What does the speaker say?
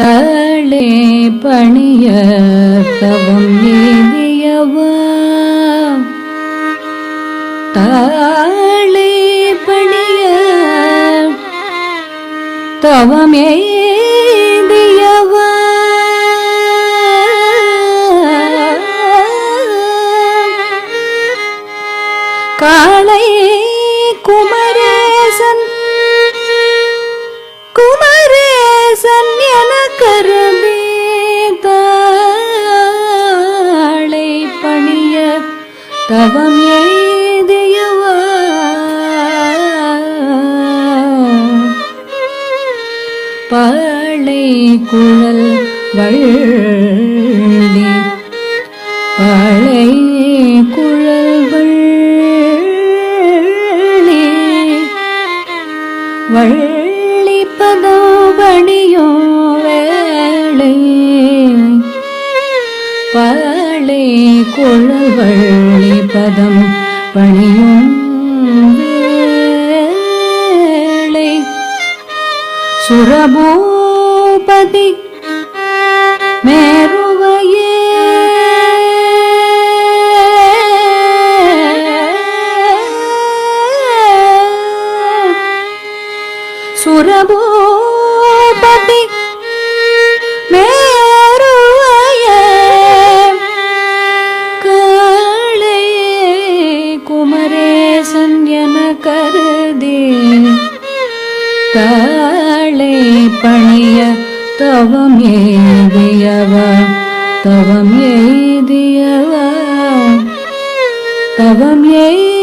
தாளே பணிய தவம் ஏதியவா தாளே பணிய தவம் ஏதியவா காளை குமரேசன் தவம் எய்தியவா பாளை குழல் வள்ளி பாளை குழல் வள்ளி வள்ளி குழவள்ளி பதம் பணியும் வேளை. சுரபூபதி மேருவையே. சுரபூபதி தாளை பணிய தவம் எய்தியவா தவம் எய்தியவா தவம் எய்தியவா